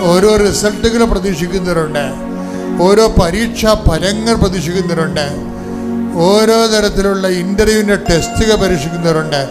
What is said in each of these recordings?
ഓരോ റിസൾട്ടുകൾ പ്രതീക്ഷിക്കുന്നവരുണ്ട്. ഓരോ പരീക്ഷാ ഫലങ്ങൾ പ്രതീക്ഷിക്കുന്നവരുണ്ട്. ഓരോ തരത്തിലുള്ള ഇന്റർവ്യൂവിന്റെ ടെസ്റ്റുകൾ പരീക്ഷിക്കുന്നവരുണ്ട്.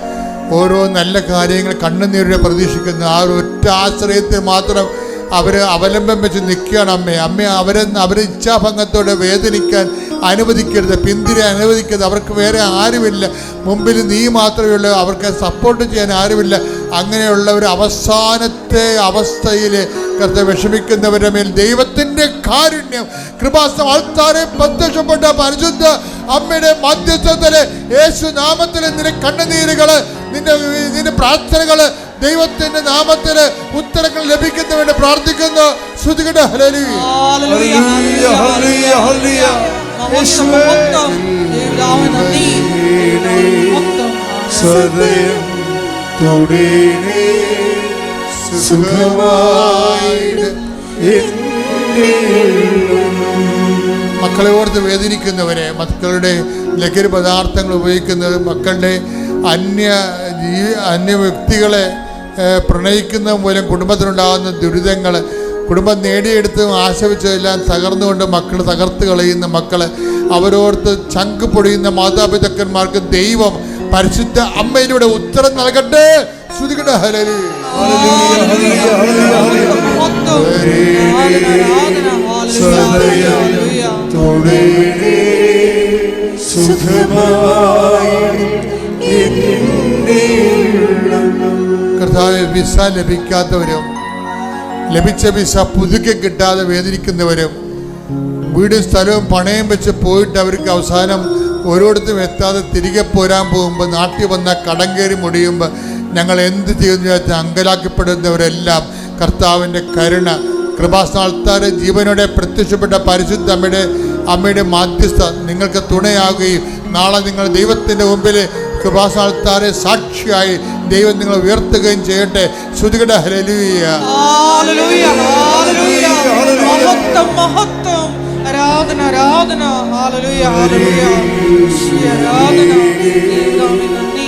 ഓരോ നല്ല കാര്യങ്ങൾ കണ്ണുനീരിനെ പ്രതീക്ഷിക്കുന്ന ആ ഒറ്റ ആശ്രയത്തിൽ മാത്രം അവർ അവലംബം വെച്ച് നിൽക്കുകയാണ് അമ്മയെ അമ്മ അവരെ അവരെ ഇച്ഛാഭംഗത്തോടെ വേദനിക്കാൻ അനുവദിക്കരുത് പിന്തിരി അനുവദിക്കരുത്. അവർക്ക് വേറെ ആരുമില്ല. മുമ്പിൽ നീ മാത്രമേ ഉള്ളൂ. അവർക്ക് സപ്പോർട്ട് ചെയ്യാൻ ആരുമില്ല. അങ്ങനെയുള്ള ഒരു അവസാനത്തെ അവസ്ഥയിൽ കർത്ത വിഷമിക്കുന്നവരുടെ മേൽ ദൈവത്തിന്റെ കാരുണ്യം കൃപാസം പ്രത്യക്ഷപ്പെട്ട പരിശുദ്ധ അമ്മയുടെ മധ്യസ്ഥത്തിൽ യേശു നാമത്തിൽ നിന്റെ കണ്ണുനീരുകൾ നിന്റെ നിന്റെ പ്രാർത്ഥനകൾ ദൈവത്തിന്റെ നാമത്തിൽ ഉത്തരങ്ങൾ ലഭിക്കുന്നവന് പ്രാർത്ഥിക്കുന്നു. ശ്രുതികട ഹലലി മക്കളെ ഓർത്ത് വേദനിക്കുന്നവരെ മക്കളുടെ ലഹരി പദാർത്ഥങ്ങൾ ഉപയോഗിക്കുന്നത് മക്കളുടെ അന്യ ജീ അന്യ വ്യക്തികളെ പ്രണയിക്കുന്ന മൂലം കുടുംബത്തിനുണ്ടാകുന്ന ദുരിതങ്ങൾ കുടുംബം നേടിയെടുത്തും ആശവിച്ചതെല്ലാം തകർന്നുകൊണ്ട് മക്കൾ തകർത്ത് കളയുന്ന മക്കൾ അവരോർത്ത് ചങ്ക് പൊടിയുന്ന മാതാപിതാക്കന്മാർക്ക് ദൈവം പരിശുദ്ധ അമ്മയിലൂടെ ഉത്തരം നൽകട്ടെ. കർത്താവ് വിസ ലഭിക്കാത്തവരും ലഭിച്ച വിസ പുതുക്കി കിട്ടാതെ വേദനിക്കുന്നവരും വീടും സ്ഥലവും പണയം വെച്ച് പോയിട്ട് അവർക്ക് അവസാനം ഓരോരുത്തരും എത്താതെ തിരികെ പോരാൻ പോകുമ്പോൾ നാട്ടിൽ വന്ന കടം കയറി മുടിയുമ്പോൾ ഞങ്ങൾ എന്ത് ചെയ്യുന്നു അങ്കലാക്കപ്പെടുന്നവരെല്ലാം കർത്താവിന്റെ കരുണ കൃപാസ്ഥാനത്താറ് ജീവനോടെ പ്രത്യക്ഷപ്പെട്ട പരിശുദ്ധ അമ്മയുടെ അമ്മയുടെ മാധ്യസ്ഥ നിങ്ങൾക്ക് തുണയാകുകയും നാളെ നിങ്ങൾ ദൈവത്തിന്റെ മുമ്പിൽ കൃപാസ്ഥാൽത്താരെ സാക്ഷിയായി ദൈവം നിങ്ങളെ ഉയർത്തുകയും ചെയ്യട്ടെ. ശ്രുതികട ഹലലുയ. ആരാധന ആരാധന. ആരാധന. നന്ദി.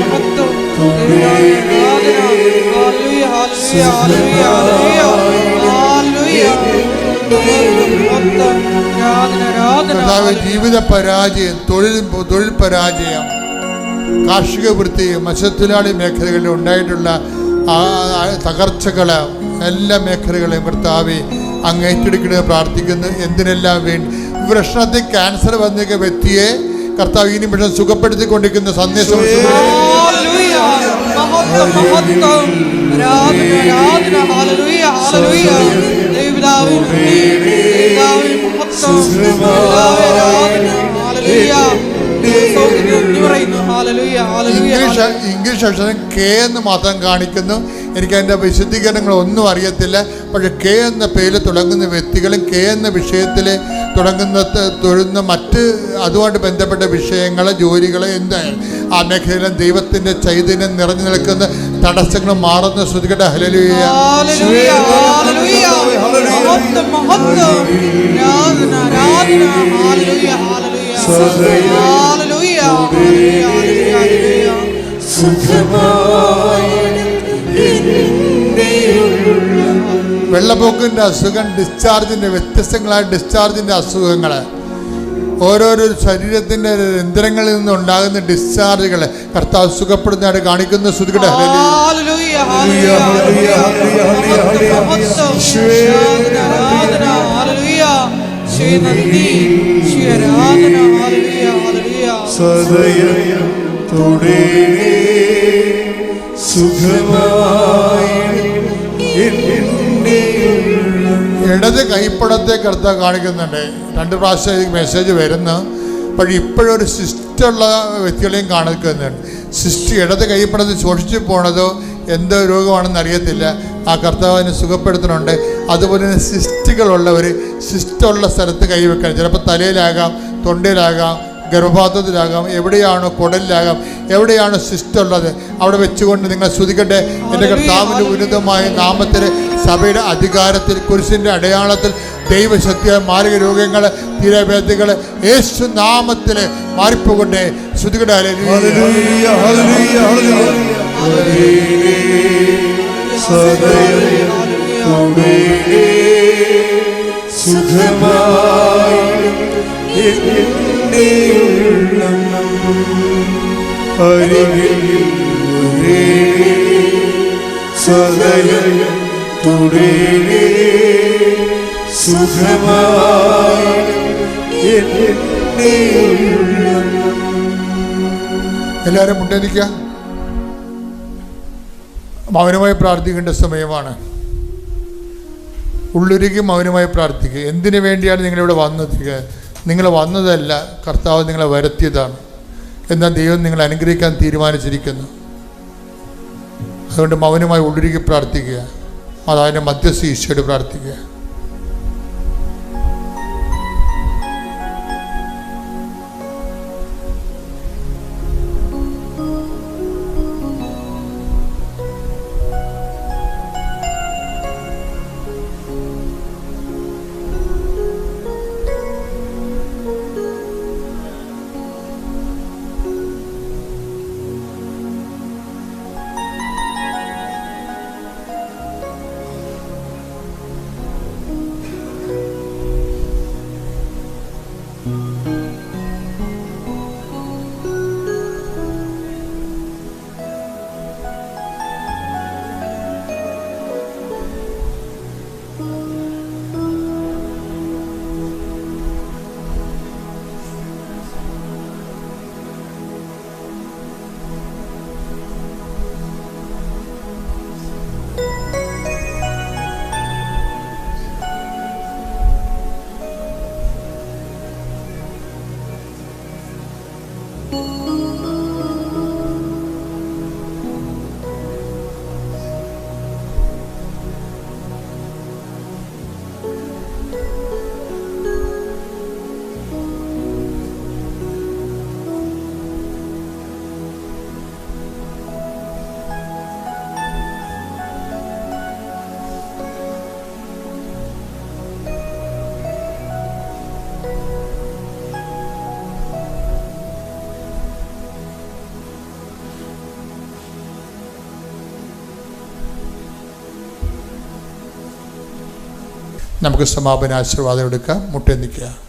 മഹത്വം. ആരാധന. ആരാധന ആരാധന. ജീവിത പരാജയം തൊഴിൽ തൊഴിൽ പരാജയം കാർഷിക വൃത്തി മത്സ്യത്തൊഴിലാളി മേഖലകളിൽ ഉണ്ടായിട്ടുള്ള തകർച്ചകൾ എല്ലാ മേഖലകളെയും കർത്താവെ അങ്ങ് ഏറ്റെടുക്കണേ പ്രാർത്ഥിക്കുന്നു. എന്തിനെല്ലാം വേണ്ടി? വൃഷ്ണത്തിൽ ക്യാൻസർ വന്നിരിക്കുന്ന വ്യക്തിയെ കർത്താവ് ഈ നിമിഷം സുഖപ്പെടുത്തിക്കൊണ്ടിരിക്കുന്ന സന്ദേശം. ഹല്ലേലൂയ ഇംഗ്ലീഷ് ഇംഗ്ലീഷ് അക്ഷരം കെ എന്ന് മാത്രം കാണിക്കുന്നു. എനിക്ക് അതിന്റെ വിശദീകരണങ്ങൾ ഒന്നും അറിയത്തില്ല. പക്ഷെ കെ എന്ന പേര് തുടങ്ങുന്ന വ്യക്തികളും കെ എന്ന വിഷയത്തിൽ തുടങ്ങുന്ന തൊഴുന്ന മറ്റ് അതുമായിട്ട് ബന്ധപ്പെട്ട വിഷയങ്ങൾ ജോലികൾ എന്തായാലും ആ മേഖലയിലും ദൈവത്തിന്റെ ചൈതന്യം നിറഞ്ഞു നിൽക്കുന്ന തടസ്സങ്ങൾ മാറുന്ന ശ്രുതികട ഹലലുയ ഹല്ലേലൂയ വെള്ളപ്പൊക്കിന്റെ അസുഖം ഡിസ്ചാർജിന്റെ വ്യത്യസ്തങ്ങളായ ഡിസ്ചാർജിന്റെ അസുഖങ്ങൾ ഓരോരോ ശരീരത്തിന്റെ രന്ധ്രങ്ങളിൽ നിന്നുണ്ടാകുന്ന ഡിസ്ചാർജുകൾ കർത്താവ് സുഖപ്പെടുന്നതായിട്ട് കാണിക്കുന്ന ശ്രുതികട ഹലലി സദയം തുടേ ഇടത് കൈപ്പടത്തെ കർത്താവ് കാണിക്കുന്നുണ്ട്. രണ്ട് പ്രാവശ്യം മെസ്സേജ് വരുന്നു പക്ഷേ ഇപ്പോഴൊരു സിസ്റ്റുള്ള വ്യക്തികളെയും കാണിക്കുന്നുണ്ട്. സിസ്റ്റ് ഇടത് കൈപ്പടത്ത് ശോഷിച്ചു പോണതോ എന്തോ രോഗമാണെന്ന് അറിയത്തില്ല. ആ കർത്താവിനെ സുഖപ്പെടുത്തുന്നുണ്ട്. അതുപോലെ തന്നെ സിസ്റ്റുകളുള്ളവർ സിസ്റ്റുള്ള സ്ഥലത്ത് കൈവെക്കണം. ചിലപ്പോൾ തലയിലാകാം തൊണ്ടയിലാകാം ഗർഭപാത്രത്തിലാകാം എവിടെയാണോ കുടലിലാകാം എവിടെയാണോ സിസ്റ്റ് ഉള്ളത് അവിടെ വെച്ചുകൊണ്ട് നിങ്ങൾ ശ്രുതിക്കട്ടെ എന്റെ കർത്താവിന്റെ ഉന്നതമായ നാമത്തിൽ സഭയുടെ അധികാരത്തിൽ കുരിശിന്റെ അടയാളത്തിൽ ദൈവശക്തിയായ മാരക രോഗങ്ങൾ തീരവേദികൾ യേശു നാമത്തിൽ മാറിപ്പോകട്ടെ. ശ്രുതികട ഹല്ലേലൂയ. ഹല്ലേലൂയ ഹല്ലേലൂയ. സദയം സുഖമായി വരേണേ, സദയം മൗനമായി പ്രാർത്ഥിക്കേണ്ട സമയമാണ്. ഉള്ളുരുകി മൗനമായി പ്രാർത്ഥിക്കുക. എന്തിനു വേണ്ടിയാണ് നിങ്ങളിവിടെ വന്നത് നിങ്ങൾ വന്നതല്ല കർത്താവ് നിങ്ങളെ വരുത്തിയതാണ് എന്നാൽ ദൈവം നിങ്ങളെ അനുഗ്രഹിക്കാൻ തീരുമാനിച്ചിരിക്കുന്നു. അതുകൊണ്ട് മൗനമായി ഉള്ളിരിക്കി പ്രാർത്ഥിക്കുക. മാതാവിന്റെ മധ്യസ്ഥ ഈശോയോട് പ്രാർത്ഥിക്കുക. നമുക്ക് സമാപന ആശീർവാദം എടുക്കാം. മുട്ടേ നിൽക്കുക.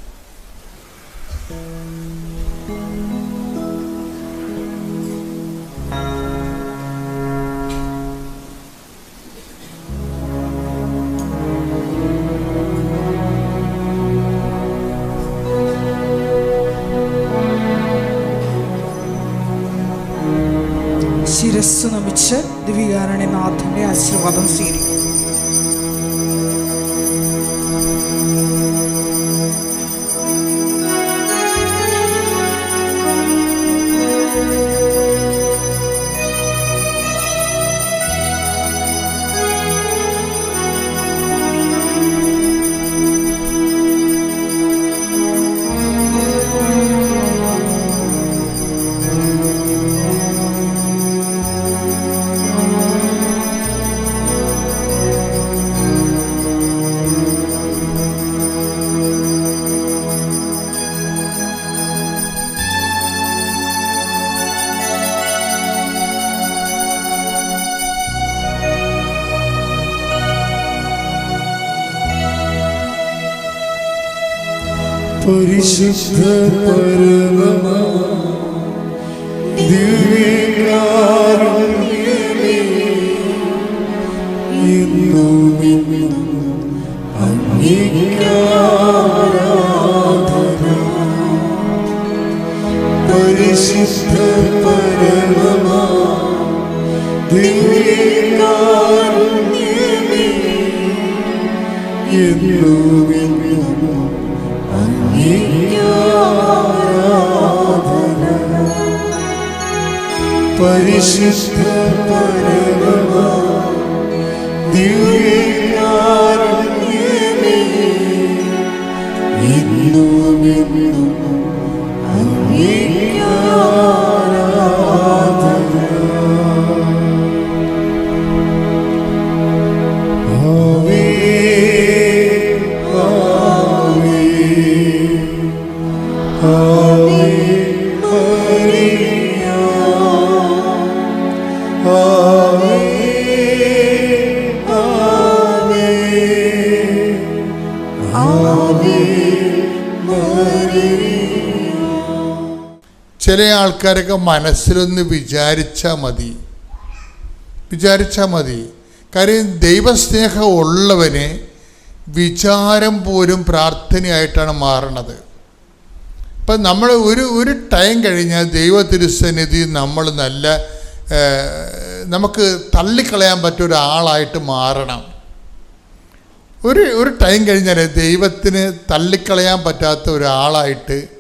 പരിശുദ്ധ പരമമാ ദിവ്യകാരുണ്യമേ, ചില ആൾക്കാരൊക്കെ മനസ്സിലൊന്ന് വിചാരിച്ചാൽ മതി. വിചാരിച്ചാൽ മതി. കാര്യം ദൈവസ്നേഹം ഉള്ളവന് വിചാരം പോലും പ്രാർത്ഥനയായിട്ടാണ് മാറണത്. ഇപ്പം നമ്മൾ ഒരു ഒരു ടൈം കഴിഞ്ഞാൽ ദൈവ തിരുസന്നിധി നമ്മൾ നല്ല നമുക്ക് തള്ളിക്കളയാൻ പറ്റിയ ഒരാളായിട്ട് മാറണം. ഒരു ഒരു ടൈം കഴിഞ്ഞാൽ ദൈവത്തിന് തള്ളിക്കളയാൻ പറ്റാത്ത ഒരാളായിട്ട്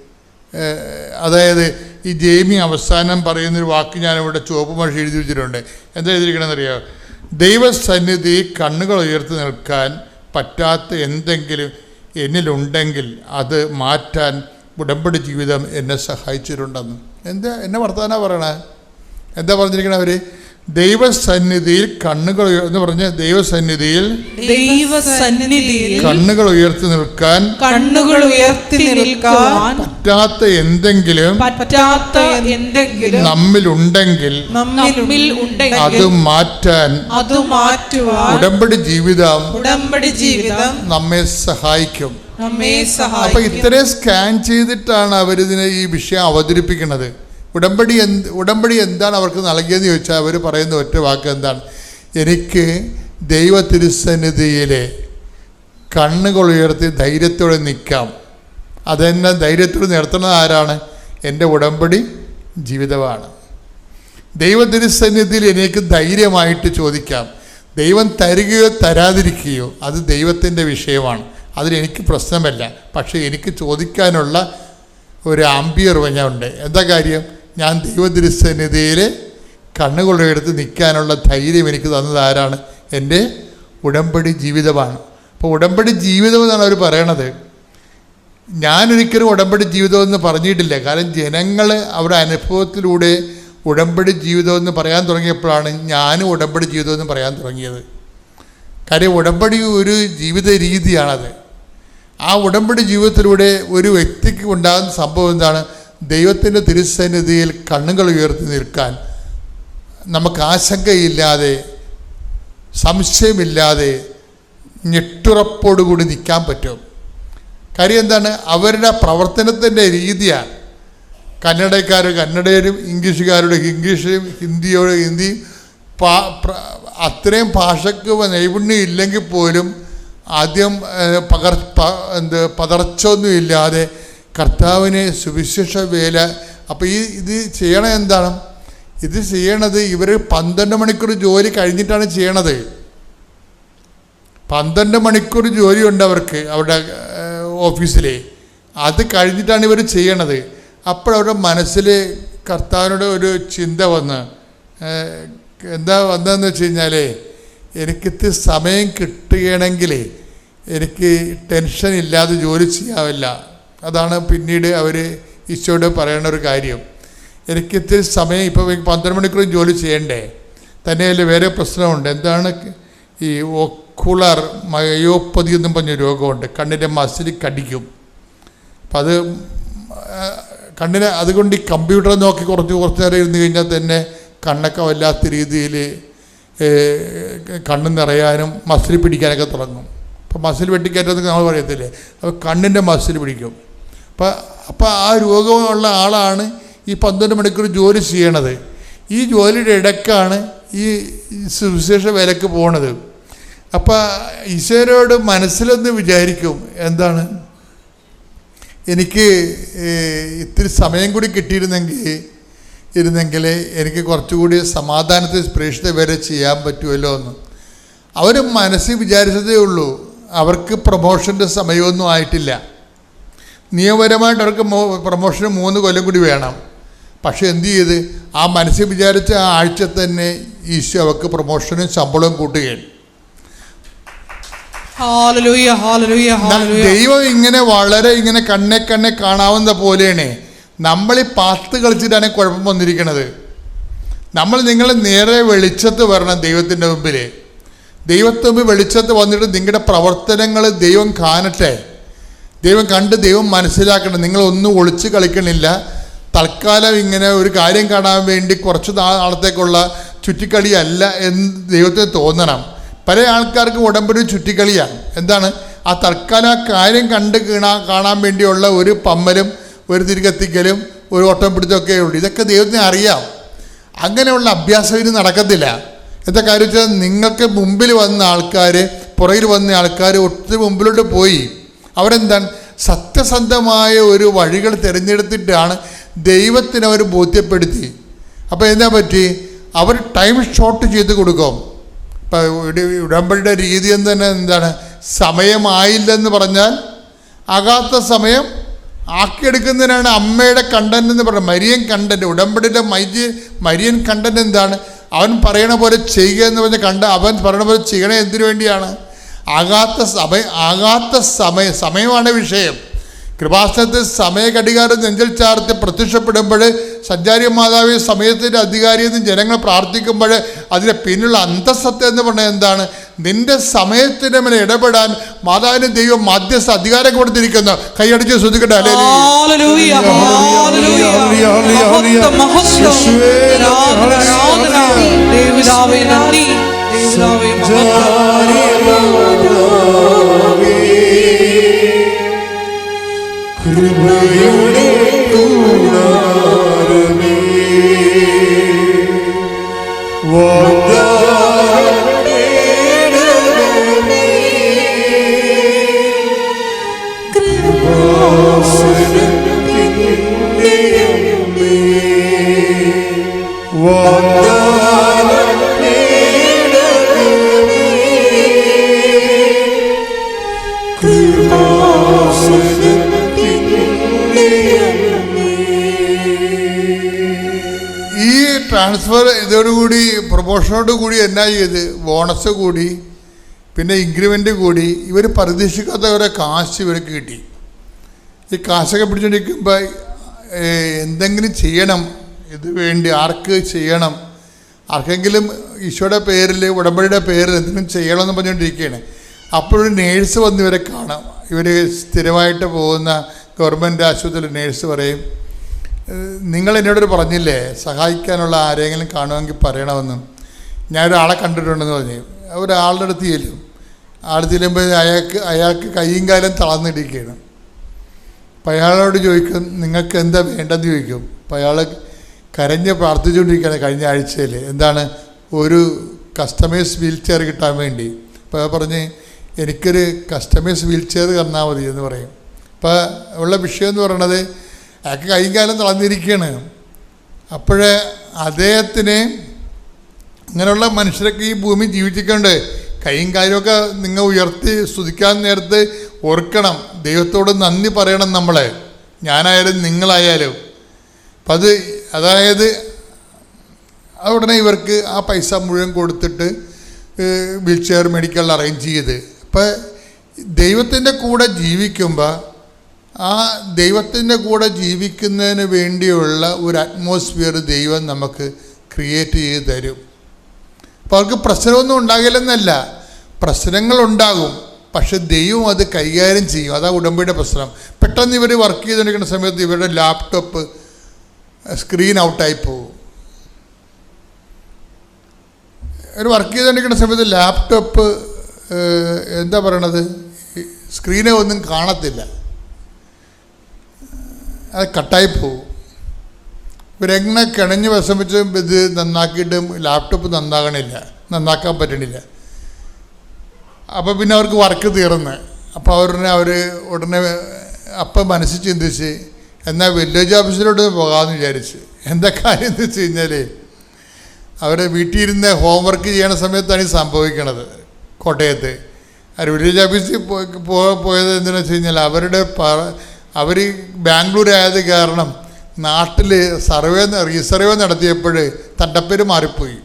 അതായത് ഈ ജേമി അവസാനം പറയുന്നൊരു വാക്ക് ഞാനിവിടെ ചുവപ്പ് മഷി എഴുതി വെച്ചിട്ടുണ്ട്. എന്താ എഴുതിയിരിക്കണമെന്നറിയോ ദൈവസന്നിധി കണ്ണുകൾ ഉയർത്തി നിൽക്കാൻ പറ്റാത്ത എന്തെങ്കിലും എന്നിലുണ്ടെങ്കിൽ അത് മാറ്റാൻ ഉടമ്പടി ജീവിതം എന്നെ സഹായിച്ചിട്ടുണ്ടെന്ന്. എന്താ? എന്നെ വർത്തമാന പറയണേ? എന്താ പറഞ്ഞിരിക്കണേ അവർ ദൈവസന്നിധിയിൽ കണ്ണുകൾ എന്ന് പറഞ്ഞ ദൈവസന്നിധിയിൽ ദൈവസന്നിധിയിൽ കണ്ണുകൾ ഉയർത്തി നിൽക്കാൻ കണ്ണുകൾ ഉയർത്തി നിൽക്കാൻ പറ്റാത്ത എന്തെങ്കിലും പറ്റാത്ത എന്തെങ്കിലും നമ്മിൽ അത് മാറ്റാൻ അത് മാറ്റുവാൻ ഉടമ്പടി ജീവിതം ഉടമ്പടി ജീവിതം നമ്മെ സഹായിക്കും. നമ്മെ അപ്പൊ സഹായിക്കും. ഇത്രയും സ്കാൻ ചെയ്തിട്ടാണ് അവരിതിനെ ഈ വിഷയം അവതരിപ്പിക്കുന്നത്. ഉടമ്പടി എന്ത് ഉടമ്പടി എന്താണ് അവർക്ക് നൽകിയതെന്ന് ചോദിച്ചാൽ അവർ പറയുന്ന ഒറ്റ വാക്ക് എന്താണ്? എനിക്ക് ദൈവ തിരുസന്നിധിയിലെ കണ്ണുകൾ ഉയർത്തി ധൈര്യത്തോടെ നിൽക്കാം. അതെന്നെ ധൈര്യത്തോടെ നിർത്തുന്നത് ആരാണ്? എന്റെ ഉടമ്പടി ജീവിതമാണ്. ദൈവ തിരുസന്നിധിയിൽ എനിക്ക് ധൈര്യമായിട്ട് ചോദിക്കാം. ദൈവം തരികയോ തരാതിരിക്കുകയോ അത് ദൈവത്തിന്റെ വിഷയമാണ്. അതിലെനിക്ക് പ്രശ്നമല്ല. പക്ഷേ എനിക്ക് ചോദിക്കാനുള്ള ഒരു ആംബിയർ ഉണ്ട്. എന്താ കാര്യം? ഞാൻ ദൈവദൃശ്യനിധിയിൽ കണ്ണുകളുടെ കണ്ണുകൊള്ളയെടുത്ത് നിൽക്കാനുള്ള ധൈര്യം എനിക്ക് തന്നത് ആരാണ്? എന്റെ ഉടമ്പടി ജീവിതമാണ്. അപ്പോൾ ഉടമ്പടി ജീവിതം എന്നാണ് അവർ പറയണത്. ഞാനൊരിക്കലും ഉടമ്പടി ജീവിതം എന്ന് പറഞ്ഞിട്ടില്ല. കാരണം ജനങ്ങൾ അവരുടെ അനുഭവത്തിലൂടെ ഉടമ്പടി ജീവിതം എന്ന് പറയാൻ തുടങ്ങിയപ്പോഴാണ് ഞാനും ഉടമ്പടി ജീവിതം എന്ന് പറയാൻ തുടങ്ങിയത്. കാര്യം ഉടമ്പടി ഒരു ജീവിത രീതിയാണത്. ആ ഉടമ്പടി ജീവിതത്തിലൂടെ ഒരു വ്യക്തിക്ക് ഉണ്ടാകുന്ന സംഭവം എന്താണ്? ദൈവത്തിന്റെ തിരുസന്നിധിയിൽ കണ്ണുകൾ ഉയർത്തി നിൽക്കാൻ നമുക്ക് ആശങ്കയില്ലാതെ സംശയമില്ലാതെ ഞെട്ടുറപ്പോടുകൂടി നിൽക്കാൻ പറ്റും. കാര്യം എന്താണ്? അവരുടെ പ്രവർത്തനത്തിന്റെ രീതിയാണ്. കന്നഡക്കാർ കന്നഡയിലും ഇംഗ്ലീഷുകാരുടെ ഇംഗ്ലീഷിലും ഹിന്ദിയോട് ഹിന്ദിയും അത്രയും ഭാഷയ്ക്ക് നൈപുണ്യം ഇല്ലെങ്കിൽ പോലും ആദ്യം പകർ എന്ത് പതർച്ചൊന്നും ഇല്ലാതെ കർത്താവിനെ സുവിശേഷ വേല. അപ്പോൾ ഈ ഇത് ചെയ്യണത് എന്താണ്? ഇത് ചെയ്യണത് ഇവർ പന്ത്രണ്ട് മണിക്കൂർ ജോലി കഴിഞ്ഞിട്ടാണ് ചെയ്യണത്. പന്ത്രണ്ട് മണിക്കൂർ ജോലിയുണ്ട് അവർക്ക് അവരുടെ ഓഫീസിൽ അത് കഴിഞ്ഞിട്ടാണ് ഇവർ ചെയ്യണത്. അപ്പോഴവരുടെ മനസ്സിൽ കർത്താവിനോട് ഒരു ചിന്ത വന്ന് എന്താ വന്നതെന്ന് വെച്ച് കഴിഞ്ഞാൽ എനിക്കിത് സമയം കിട്ടുകയാണെങ്കിൽ എനിക്ക് ടെൻഷൻ ഇല്ലാതെ ജോലി ചെയ്യാവില്ല. അതാണ് പിന്നീട് അവർ ഈശോയോട് പറയുന്ന ഒരു കാര്യം. എനിക്ക് ഇത്തിരി സമയം ഇപ്പോൾ പന്ത്രണ്ട് മണിക്കൂർ ജോലി ചെയ്യണ്ടേ? തന്നെയല്ല വേറെ പ്രശ്നമുണ്ട്. എന്താണ് ഈ ഒക്കുളർ മയോപ്പതി എന്നും പറഞ്ഞ രോഗമുണ്ട്. കണ്ണിന്റെ മസിൽ കടിക്കും. അപ്പം അത് കണ്ണിനെ അതുകൊണ്ട് ഈ കമ്പ്യൂട്ടർ നോക്കി കുറച്ച് കുറച്ച് നേരം ഇരുന്ന് കഴിഞ്ഞാൽ തന്നെ കണ്ണൊക്കെ വല്ലാത്ത രീതിയിൽ കണ്ണ് നിറയാനും മസിൽ പിടിക്കാനൊക്കെ തുടങ്ങും. അപ്പോൾ മസിൽ വെട്ടിക്കയറ്റെന്നൊക്കെ നമ്മൾ പറയത്തില്ലേ? അപ്പോൾ കണ്ണിന്റെ മസിൽ പിടിക്കും. അപ്പം അപ്പം ആ രോഗമുള്ള ആളാണ് ഈ പന്ത്രണ്ട് മണിക്കൂർ ജോലി ചെയ്യണത്. ഈ ജോലിയുടെ ഇടയ്ക്കാണ് ഈ സുവിശേഷ വിലക്ക് പോണത്. അപ്പം ഈശ്വരോട് മനസ്സിലൊന്ന് വിചാരിക്കും എന്താണ്? എനിക്ക് ഇത്തിരി സമയം കൂടി കിട്ടിയിരുന്നെങ്കിൽ ഇരുന്നെങ്കിൽ എനിക്ക് കുറച്ചുകൂടി സമാധാനത്തിൽ പ്രേക്ഷിത വരെ ചെയ്യാൻ പറ്റുമല്ലോ എന്ന്. അവർ മനസ്സിൽ വിചാരിച്ചതേ ഉള്ളൂ. അവർക്ക് പ്രൊമോഷന്റെ സമയമൊന്നും ആയിട്ടില്ല. നിയമപരമായിട്ട് അവർക്ക് പ്രൊമോഷന് മൂന്ന് കൊല്ലം കൂടി വേണം. പക്ഷേ എന്തു ചെയ്ത്? ആ മനസ്സിൽ വിചാരിച്ച ആ ആഴ്ച തന്നെ ഈശോ അവർക്ക് പ്രൊമോഷനും ശമ്പളവും കൂട്ടുകയാണ് ദൈവം ഇങ്ങനെ വളരെ ഇങ്ങനെ കണ്ണെ കണ്ണെ കാണാവുന്ന പോലെയാണ്. നമ്മൾ ഈ പാത്ത് കളിച്ചിട്ടാണ് കുഴപ്പം വന്നിരിക്കുന്നത് നമ്മൾ നിങ്ങൾ നേരെ വെളിച്ചത്ത് വരണം ദൈവത്തിന്റെ മുമ്പിൽ ദൈവത്തിന് മുമ്പിൽ വെളിച്ചത്ത് വന്നിട്ട് നിങ്ങളുടെ പ്രവർത്തനങ്ങൾ ദൈവം കാണട്ടെ. ദൈവം കണ്ട് ദൈവം മനസ്സിലാക്കണം നിങ്ങളൊന്നും ഒളിച്ച് കളിക്കണില്ല. തൽക്കാലം ഇങ്ങനെ ഒരു കാര്യം കാണാൻ വേണ്ടി കുറച്ച് നാളത്തേക്കുള്ള ചുറ്റിക്കളിയല്ല എന്ന് ദൈവത്തെ തോന്നണം. പല ആൾക്കാർക്കും ഉടമ്പടി ചുറ്റിക്കളിയാണ്. എന്താണ്? ആ തൽക്കാലം ആ കാര്യം കണ്ട് കാണാ കാണാൻ വേണ്ടിയുള്ള ഒരു പമ്മലും ഒരു തിരികത്തിക്കലും ഒരു ഓട്ടം പിടിച്ചൊക്കെ ഉള്ളൂ. ഇതൊക്കെ ദൈവത്തിന് അറിയാം. അങ്ങനെയുള്ള അഭ്യാസം ഇനി നടക്കത്തില്ല. എന്താ കാര്യം വെച്ചാൽ നിങ്ങൾക്ക് മുമ്പിൽ വന്ന ആൾക്കാർ പുറകിൽ വന്ന ആൾക്കാർ ഒത്തിരി മുമ്പിലോട്ട് പോയി. അവരെന്താണ്? സത്യസന്ധമായ ഒരു വഴികൾ തിരഞ്ഞെടുത്തിട്ടാണ് ദൈവത്തിന് അവർ ബോധ്യപ്പെടുത്തി. അപ്പോൾ എന്താ പറ്റി? അവർ ടൈം ഷോർട്ട് ചെയ്ത് കൊടുക്കും. ഇപ്പം ഉടമ്പടിയുടെ രീതി എന്ന് തന്നെ എന്താണ്? സമയമായില്ലെന്ന് പറഞ്ഞാൽ ആകാത്ത സമയം ആക്കിയെടുക്കുന്നതിനാണ് അമ്മയുടെ കണ്ടന്റ് എന്ന് പറയുന്നത് മരിയൻ കണ്ടന്റ് ഉടമ്പടിയുടെ മൈജി മരിയൻ കണ്ടന്റ് എന്താണ്? അവൻ പറയണ പോലെ ചെയ്യുക എന്ന് പറഞ്ഞ കണ്ട അവൻ പറയണ പോലെ ചെയ്യണേ എന്തിനു വേണ്ടിയാണ്? ആകാത്ത സമയ ആകാത്ത സമയ സമയമാണ് വിഷയം. കൃപാസനത്തിൽ സമയഘടികാരം നെഞ്ചൽ ചാർത്തി പ്രത്യക്ഷപ്പെടുമ്പോൾ സഞ്ചാരി മാതാവ് സമയത്തിന്റെ അധികാരി എന്ന് ജനങ്ങൾ പ്രാർത്ഥിക്കുമ്പോൾ അതിന്റെ പിന്നിലുള്ള അന്തസ്സത്ത എന്ന് പറഞ്ഞാൽ എന്താണ്? നിന്റെ സമയത്തിന്റെ മേലെ ഇടപെടാൻ മാതാവിന് ദൈവം മധ്യസ്ഥ അധികാരം കൊടുത്തിരിക്കുന്നു. കൈയടിച്ച് ശ്രദ്ധിക്കട്ടെ. അല്ലേ പ്രൊമോഷനോട് കൂടി എന്നാ ചെയ്ത്? ബോണസ് കൂടി പിന്നെ ഇൻക്രിമെന്റ് കൂടി. ഇവർ പ്രതീക്ഷിക്കാത്ത ഓരോ കാശ് ഇവർക്ക് കിട്ടി. ഈ കാശൊക്കെ പിടിച്ചുകൊണ്ടിരിക്കുമ്പോൾ എന്തെങ്കിലും ചെയ്യണം. ഇത് വേണ്ടി ആർക്ക് ചെയ്യണം? ആർക്കെങ്കിലും ഈശോയുടെ പേരിൽ ഉടമ്പടിയുടെ പേരിൽ എന്തെങ്കിലും ചെയ്യണമെന്ന് പറഞ്ഞുകൊണ്ടിരിക്കുകയാണ് അപ്പോഴൊരു നേഴ്സ് വന്ന് ഇവരെ കാണാം. ഇവർ സ്ഥിരമായിട്ട് പോകുന്ന ഗവൺമെന്റ് ആശുപത്രിയിൽ നേഴ്സ് പറയും നിങ്ങൾ എന്നോടൊരു പറഞ്ഞില്ലേ? സഹായിക്കാനുള്ള ആരെങ്കിലും കാണുമെങ്കിൽ പറയണമെന്ന്. ഞാൻ ഒരാളെ കണ്ടിട്ടുണ്ടെന്ന് പറഞ്ഞു. ഒരാളുടെ അടുത്ത് ചെല്ലും. ആൾ ചെല്ലുമ്പോൾ അയാൾക്ക് അയാൾക്ക് കൈയും കാലം തളർന്നിടിക്കുകയാണ് അപ്പം അയാളോട് ചോദിക്കും നിങ്ങൾക്ക് എന്താ വേണ്ടതെന്ന് ചോദിക്കും. അപ്പം അയാൾ കരഞ്ഞ് പ്രാർത്ഥിച്ചുകൊണ്ടിരിക്കുകയാണ് കഴിഞ്ഞ ആഴ്ചയിൽ എന്താണ്? ഒരു കസ്റ്റമേഴ്സ് വീൽ ചെയർ കിട്ടാൻ വേണ്ടി. അപ്പോൾ പറഞ്ഞ് എനിക്കൊരു കസ്റ്റമേഴ്സ് വീൽ ചെയർ തന്നാൽ മതി എന്ന് പറയും. അപ്പോൾ ഉള്ള വിഷയം എന്ന് പറയണത് അയാൾക്ക് കൈകാലം കാലം തളർന്നിരിക്കുകയാണ്. അപ്പോഴേ അദ്ദേഹത്തിന് അങ്ങനെയുള്ള മനുഷ്യരൊക്കെ ഈ ഭൂമി ജീവിച്ചിട്ടുണ്ട്. കൈയും കാര്യമൊക്കെ നിങ്ങൾ ഉയർത്തി സ്തുതിക്കാൻ നേരത്ത് ഓർക്കണം. ദൈവത്തോട് നന്ദി പറയണം നമ്മളെ. ഞാനായാലും നിങ്ങളായാലും. അപ്പം അത് അതായത് ഉടനെ ഇവർക്ക് ആ പൈസ മുഴുവൻ കൊടുത്തിട്ട് വീൽ ചെയർ മെഡിക്കൽ അറേഞ്ച് ചെയ്ത്. അപ്പം ദൈവത്തിന്റെ കൂടെ ജീവിക്കുമ്പോൾ ആ ദൈവത്തിന്റെ കൂടെ ജീവിക്കുന്നതിന് വേണ്ടിയുള്ള ഒരു അറ്റ്മോസ്ഫിയർ ദൈവം നമുക്ക് ക്രിയേറ്റ് ചെയ്ത് തരും. അപ്പോൾ അവർക്ക് പ്രശ്നമൊന്നും ഉണ്ടാകില്ലെന്നല്ല. പ്രശ്നങ്ങളുണ്ടാകും. പക്ഷെ ദൈവം അത് കൈകാര്യം ചെയ്യും. അതാ ഉടമ്പടിയുടെ പ്രശ്നം. പെട്ടെന്ന് ഇവർ വർക്ക് ചെയ്തുകൊണ്ടിരിക്കുന്ന സമയത്ത് ഇവരുടെ ലാപ്ടോപ്പ് സ്ക്രീൻ ഔട്ടായി പോകും. ഒരു വർക്ക് ചെയ്തുകൊണ്ടിരിക്കുന്ന സമയത്ത് ലാപ്ടോപ്പ് എന്താ പറയണത്? സ്ക്രീനെ ഒന്നും കാണത്തില്ല. അത് കട്ടായി പോകും. ഇവരെങ്ങനെ കിണഞ്ഞ് വിഷമിച്ച് ഇത് നന്നാക്കിയിട്ട് ലാപ്ടോപ്പ് നന്നാകണില്ല നന്നാക്കാൻ പറ്റണില്ല. അപ്പോൾ പിന്നെ അവർക്ക് വർക്ക് തീർന്ന്. അപ്പോൾ അവരുടെ അവർ ഉടനെ അപ്പം മനസ്സ് ചിന്തിച്ച് എന്നാൽ വില്ലേജ് ഓഫീസിലോട്ട് പോകാമെന്ന് വിചാരിച്ച്. എന്താ കാര്യം എന്ന് വെച്ച് കഴിഞ്ഞാൽ അവർ വീട്ടിൽ ഇരുന്ന് ഹോംവർക്ക് ചെയ്യണ സമയത്താണ് ഈ സംഭവിക്കണത് കോട്ടയത്ത്. അവർ വില്ലേജ് ഓഫീസിൽ പോയത് എന്തിനാണെന്ന് വെച്ച് കഴിഞ്ഞാൽ അവരുടെ അവർ ബാംഗ്ലൂർ ആയത് കാരണം നാട്ടിൽ സർവേ റീസർവേ നടത്തിയപ്പോൾ തന്റെ പേര് മാറിപ്പോയി.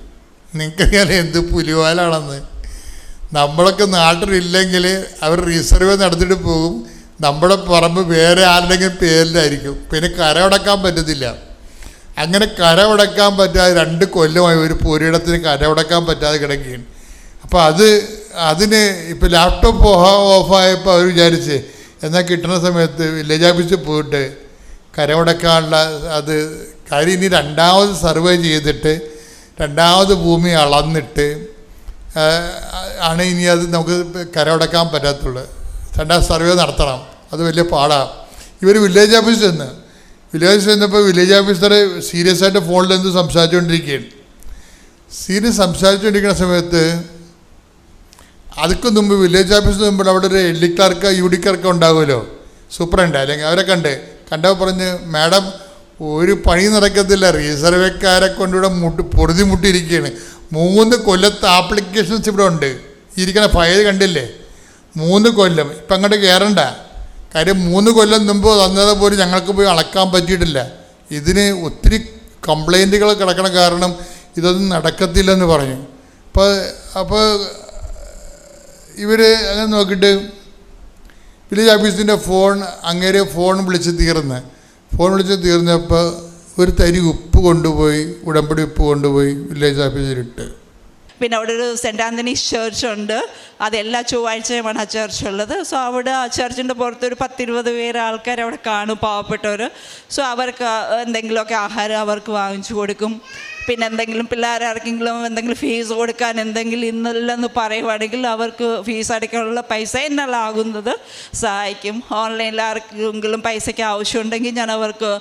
നിങ്ങൾക്കറിയാൻ എന്ത് പുലിവാലാണെന്ന്. നമ്മളൊക്കെ നാട്ടിലില്ലെങ്കിൽ അവർ റീസർവേ നടത്തിയിട്ട് പോകും. നമ്മുടെ പറമ്പ് വേറെ ആരുടെങ്കിലും പേരിലായിരിക്കും. പിന്നെ കരമടക്കാൻ പറ്റത്തില്ല. അങ്ങനെ കരമടക്കാൻ പറ്റാതെ രണ്ട് കൊല്ലമായി ഒരു പുരയിടത്തിന് കരമടക്കാൻ പറ്റാതെ കിടക്കുകയാണ്. അപ്പോൾ അത് അതിന് ഇപ്പോൾ ലാപ്ടോപ്പ് ഓഫ് ഓഫായപ്പോൾ അവർ വിചാരിച്ച് എന്നാൽ കിട്ടുന്ന സമയത്ത് വില്ലേജ് ഓഫീസിൽ പോയിട്ട് കരമടക്കാനുള്ള അത് കാര്യം ഇനി രണ്ടാമത് സർവേ ചെയ്തിട്ട് രണ്ടാമത് ഭൂമി അളന്നിട്ട് ആണ് ഇനി അത് നമുക്ക് കരമടക്കാൻ പറ്റാത്തുള്ളൂ രണ്ടാം സർവേ നടത്തണം. അത് വലിയ പാടാണ് ഇവർ വില്ലേജ് ഓഫീസിൽ ചെന്ന് വില്ലേജ് ചെന്നപ്പോൾ വില്ലേജ് ഓഫീസർ സീരിയസ് ആയിട്ട് ഫോണിൽ എന്ത് സംസാരിച്ചുകൊണ്ടിരിക്കുകയാണ് സീരിയസ് സംസാരിച്ചുകൊണ്ടിരിക്കുന്ന സമയത്ത് അതൊക്കെ മുമ്പ് വില്ലേജ് ഓഫീസിന് മുമ്പ് അവിടെ ഒരു L D clerk U D clerk ഉണ്ടാകുമല്ലോ സൂപ്രണ്ട് അല്ലെങ്കിൽ അവരെ കണ്ട് പറഞ്ഞ് മാഡം ഒരു പണി നടക്കത്തില്ല. റീസർവേക്കാരെ കൊണ്ടിവിടെ മുട്ടി പൊറുതി മുട്ടിയിരിക്കുകയാണ്. മൂന്ന് കൊല്ലത്തെ ആപ്ലിക്കേഷൻസ് ഇവിടെ ഉണ്ട്. ഇരിക്കണ ഫയൽ കണ്ടില്ലേ? മൂന്ന് കൊല്ലം. ഇപ്പം അങ്ങോട്ട് കയറണ്ട. കാര്യം മൂന്ന് കൊല്ലം മുമ്പ് തന്നത് പോലും ഞങ്ങൾക്ക് പോയി അളക്കാൻ പറ്റിയിട്ടില്ല. ഇതിന് ഒത്തിരി കംപ്ലൈന്റുകൾ കിടക്കണ കാരണം ഇതൊന്നും നടക്കത്തില്ലെന്ന് പറഞ്ഞു. അപ്പോൾ അപ്പോൾ ഇവർ അങ്ങനെ നോക്കിയിട്ട് വില്ലേജ് ഓഫീസിന്റെ ഫോൺ അങ്ങേരെ ഫോൺ വിളിച്ച് തീർന്ന്. ഫോൺ വിളിച്ച് തീർന്നപ്പോൾ ഒരു തരി ഉപ്പ് കൊണ്ടുപോയി ഉടമ്പടി ഉപ്പ് കൊണ്ടുപോയി വില്ലേജ് ഓഫീസിലിട്ട് പിന്നെ അവിടെ ഒരു സെന്റ് ആന്റണീസ് ചേർച്ച് ഉണ്ട്. അത് എല്ലാ ചൊവ്വാഴ്ചയുമാണ് ആ ചർച്ച് ഉള്ളത്. സോ അവിടെ ആ ചർച്ചിന്റെ പുറത്ത് ഒരു പത്തിരുപത് പേര് ആൾക്കാർ അവിടെ കാണും പാവപ്പെട്ടവർ സോ അവർക്ക് എന്തെങ്കിലുമൊക്കെ ആഹാരം അവർക്ക് വാങ്ങിച്ചു കൊടുക്കും. പിന്നെ എന്തെങ്കിലും പിള്ളേർ ആർക്കെങ്കിലും എന്തെങ്കിലും ഫീസ് കൊടുക്കാൻ എന്തെങ്കിലും ഇന്നില്ലെന്ന് പറയുവാണെങ്കിൽ അവർക്ക് ഫീസ് അടയ്ക്കാനുള്ള പൈസ എന്നാലാകുന്നത് സഹായിക്കും. ഓൺലൈനിൽ ആർക്കെങ്കിലും പൈസയ്ക്ക് ആവശ്യമുണ്ടെങ്കിൽ ഞാൻ അവർക്ക്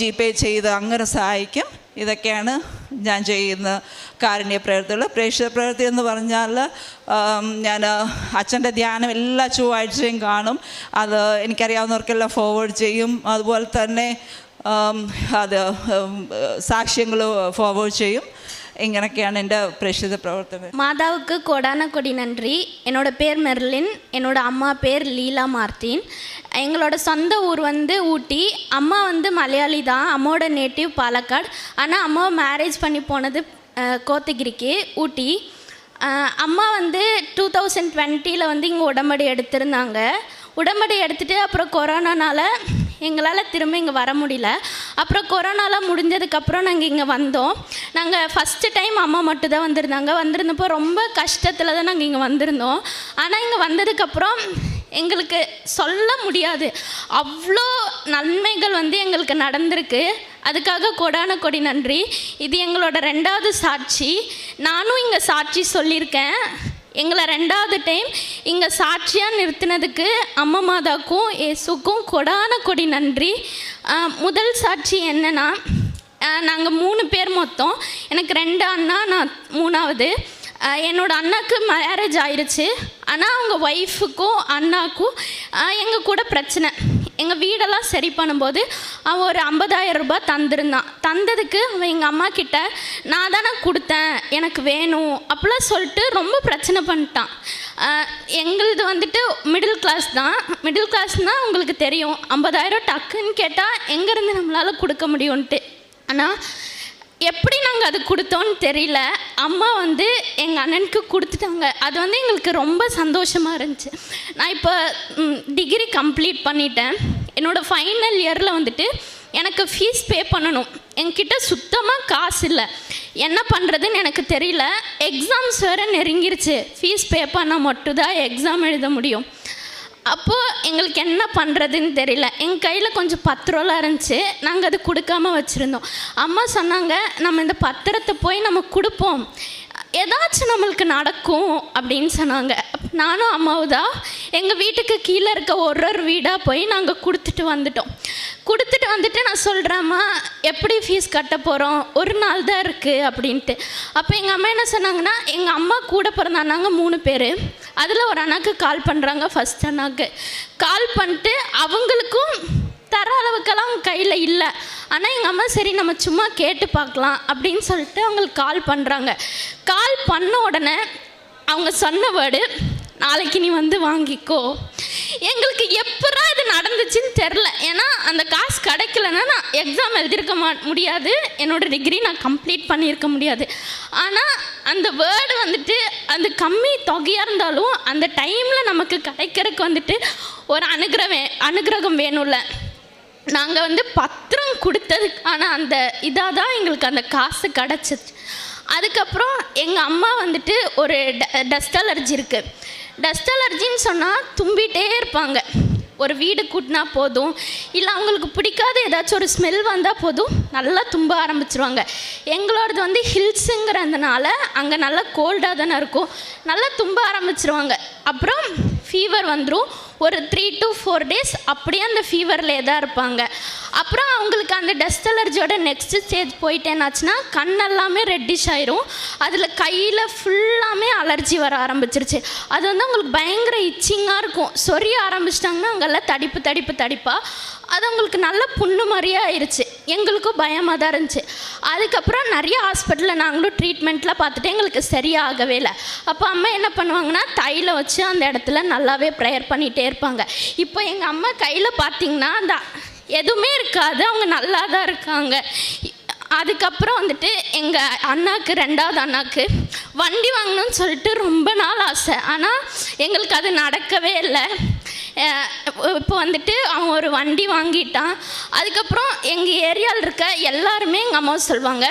ജി പേ ചെയ്ത് അങ്ങനെ സഹായിക്കും. ഇതൊക്കെയാണ് ഞാൻ ചെയ്യുന്ന കാരുണ്യ പ്രവൃത്തികൾ പ്രേക്ഷിത പ്രവൃത്തി എന്ന് പറഞ്ഞാൽ ഞാൻ അച്ഛൻ്റെ ധ്യാനം എല്ലാ ചൊവ്വാഴ്ചയും കാണും അത് എനിക്കറിയാവുന്നവർക്കെല്ലാം ഫോർവേഡ് ചെയ്യും അതുപോലെ തന്നെ ആം, അത് സാക്ഷ്യങ്ങൾ ഫോർവേഡ് ചെയ്യും ഇങ്ങനെയൊക്കെയാണ് എൻ്റെ പ്രേക്ഷിത പ്രവർത്തനം மாதாவுக்கு கொடான கொடி நன்றி என்னோட பேர் மெர்லின் என்னோட அம்மா பேர் லீலா மார்த்தின் எங்களோட சொந்த ஊர் வந்து ஊட்டி. அம்மா வந்து மலையாளி தான். அம்மாவோட நேட்டிவ் பாலக்காடு. ஆனால் அம்மாவை மேரேஜ் பண்ணி போனது கோத்தகிரிக்கு ஊட்டி. அம்மா வந்து டூ தௌசண்ட் டுவெண்ட்டியில் வந்து இங்கே உடம்படி எடுத்திருந்தாங்க. உடம்படி எடுத்துகிட்டு அப்புறம் கொரோனானால எங்களால் திரும்ப இங்கே வர முடியல. அப்புறம் கொரோனாலாம் முடிஞ்சதுக்கப்புறம் நாங்கள் இங்கே வந்தோம். நாங்கள் ஃபஸ்ட்டு டைம் அம்மா மட்டும் தான் வந்திருந்தாங்க. வந்திருந்தப்போ ரொம்ப கஷ்டத்தில் தான் நாங்கள் இங்கே வந்திருந்தோம். ஆனால் இங்கே வந்ததுக்கப்புறம் எங்களுக்கு சொல்ல முடியாது. அவ்வளோ நன்மைகள் வந்து எங்களுக்கு நடந்திருக்கு. அதுக்காக கொடான கொடி நன்றி. இது எங்களோட ரெண்டாவது சாட்சி. நானும் இங்கே சாட்சி சொல்லியிருக்கேன். எங்களை ரெண்டாவது டைம் இங்கே சாட்சியாக நிறுத்தினதுக்கு அம்மா மாதாக்கும் இயேசுக்கும் கொடான கொடி நன்றி. முதல் சாட்சி என்னென்னா நாங்கள் மூணு பேர் மொத்தம் எனக்கு ரெண்டு அண்ணா நான் மூணாவது. என்னோடய என்னோட அண்ணாக்கு மேரேஜ் ஆயிடுச்சு ஆனால் அவங்க ஒய்ஃபுக்கும் அண்ணாக்கும் எங்கள் கூட பிரச்சனை. எங்கள் வீடெல்லாம் சரி பண்ணும்போது அவன் ஒரு 50000 ரூபாய் தந்திருந்தான். தந்ததுக்கு அவன் எங்கள் அம்மா கிட்ட நான் தானே கொடுத்தேன் எனக்கு வேணும் அப்படிலாம் சொல்லிட்டு ரொம்ப பிரச்சனை பண்ணிட்டான். எங்களது வந்துட்டு மிடில் கிளாஸ் தான். மிடில் கிளாஸ்னால் உங்களுக்கு தெரியும் 50000 டக்குன்னு கேட்டால் எங்கேருந்து நம்மளால் கொடுக்க முடியும்ன்ட்டு. ஆனால் எப்படி நாங்கள் அது கொடுத்தோன்னு தெரியல. அம்மா வந்து எங்கள் அண்ணனுக்கு கொடுத்துட்டாங்க. அது வந்து எங்களுக்கு ரொம்ப சந்தோஷமாக இருந்துச்சு. நான் இப்போ டிகிரி கம்ப்ளீட் பண்ணிட்டேன். என்னோடய ஃபைனல் இயரில் வந்துட்டு எனக்கு ஃபீஸ் பே பண்ணணும். என்கிட்ட சுத்தமாக காசு இல்லை. என்ன பண்ணுறதுன்னு எனக்கு தெரியல. எக்ஸாம்ஸ் வேறு நெருங்கிருச்சு. ஃபீஸ் பே பண்ணால் மட்டும்தான் எக்ஸாம் எழுத முடியும். அப்போது எங்களுக்கு என்ன பண்ணுறதுன்னு தெரியல. எங்கள் கையில் கொஞ்சம் பத்திரம்லாம் இருந்துச்சு. நாங்கள் அது கொடுக்காம வச்சுருந்தோம். அம்மா சொன்னாங்க நம்ம இந்த பத்திரத்தை போய் நம்ம கொடுப்போம். ஏதாச்சும் நம்மளுக்கு நடக்கும் அப்படின்னு சொன்னாங்க. நானும் அம்மாவும் தான் எங்கள் வீட்டுக்கு கீழே இருக்க ஒரு ஒரு வீடாக போய் நாங்கள் கொடுத்துட்டு வந்துட்டோம். கொடுத்துட்டு வந்துட்டு நான் சொல்கிறேம்மா எப்படி ஃபீஸ் கட்ட போகிறோம் ஒரு நாள் தான் இருக்குது அப்படின்ட்டு. அப்போ எங்கள் அம்மா என்ன சொன்னாங்கன்னா எங்கள் அம்மா கூட பிறந்த அண்ணாங்க மூணு பேர். அதில் ஒரு அண்ணாக்கு கால் பண்ணுறாங்க ஃபஸ்ட் அண்ணாக்கு. கால் பண்ணிட்டு அவங்களுக்கும் தர அளவுக்கெல்லாம் கையில் இல்லை. ஆனால் எங்கள் அம்மா சரி நம்ம சும்மா கேட்டு பார்க்கலாம் அப்படின்னு சொல்லிட்டு அவங்களுக்கு கால் பண்ணுறாங்க கால் பண்ண உடனே அவங்க சொன்ன வேர்டு நாளைக்கு நீ வந்து வாங்கிக்கோ. எங்களுக்கு எப்பரா இது நடந்துச்சுன்னு தெரில ஏன்னா அந்த காசு கிடைக்கலன்னா நான் எக்ஸாம் எழுதியிருக்க மா முடியாது. என்னோடய டிகிரி நான் கம்ப்ளீட் பண்ணியிருக்க முடியாது. ஆனால் அந்த வேர்டு வந்துட்டு அந்த கம்மி தொகையாக இருந்தாலும் அந்த டைமில் நமக்கு கிடைக்கிறதுக்கு வந்துட்டு ஒரு அனுகிரகம் அனுகிரகம் வேணும்ல. நாங்கள் வந்து பத்திரம் கொடுத்ததுக்கான அந்த இதாக தான் எங்களுக்கு அந்த காசு கிடச்சிச்சு. அதுக்கப்புறம் எங்கள் அம்மா வந்துட்டு ஒரு டஸ்ட் அலர்ஜி இருக்குது டஸ்ட் அலர்ஜின்னு சொன்னால் தும்பிகிட்டே இருப்பாங்க. ஒரு வீடு கூட்டினா போதும். இல்லை அவங்களுக்கு பிடிக்காத ஏதாச்சும் ஒரு ஸ்மெல் வந்தால் போதும். நல்லா தும்ப ஆரம்பிச்சிருவாங்க. எங்களோடது வந்து ஹில்ஸுங்கிறதுனால அங்கே நல்லா கோல்டாக தானே இருக்கும். நல்லா தும்ப ஆரம்பிச்சிருவாங்க. அப்புறம் ஃபீவர் வந்துடும் ஒரு த்ரீ டு ஃபோர் டேஸ் அப்படியே அந்த ஃபீவர்லேயே தான் இருப்பாங்க. அப்புறம் அவங்களுக்கு அந்த டஸ்ட் அலர்ஜியோட நெக்ஸ்ட் ஸ்டேஜ் போயிட்டேனாச்சுன்னா கண்ணெல்லாமே ரெட்டிஷ் ஆயிரும். அதில் கையில் ஃபுல்லாமே அலர்ஜி வர ஆரம்பிச்சிருச்சு. அது வந்து அவங்களுக்கு பயங்கர இச்சிங்காக இருக்கும். சொரிய ஆரம்பிச்சிட்டாங்கன்னா அங்கெல்லாம் தடிப்பு தடிப்பு தடிப்பாக அது அவங்களுக்கு நல்ல புண்ணு மாதிரியே ஆயிடுச்சு எங்களுக்கும் பயமாக தான் இருந்துச்சு. அதுக்கப்புறம் நிறைய ஹாஸ்பிட்டலில் நாங்களும் ட்ரீட்மெண்ட்லாம் பார்த்துட்டு எங்களுக்கு சரியாகவே இல்லை. அப்போ அம்மா என்ன பண்ணுவாங்கன்னா தையில் வச்சு அந்த இடத்துல நல்லாவே ப்ரேயர் பண்ணிகிட்டே இருப்பாங்க. இப்போ எங்கள் அம்மா கையில் பார்த்தீங்கன்னா அந்த எதுவுமே இருக்காது. அவங்க நல்லா தான் இருக்காங்க. அதுக்கப்புறம் வந்துட்டு எங்கள் அண்ணாக்கு ரெண்டாவது அண்ணாக்கு வண்டி வாங்கணும்னு சொல்லிட்டு ரொம்ப நாள் ஆசை. ஆனால் எங்களுக்கு அது நடக்கவே இல்லை. இப்போ வந்துட்டு அவன் ஒரு வண்டி வாங்கிட்டான். அதுக்கப்புறம் எங்கள் ஏரியாவில் இருக்க எல்லாருமே எங்கள் அம்மா சொல்லுவாங்க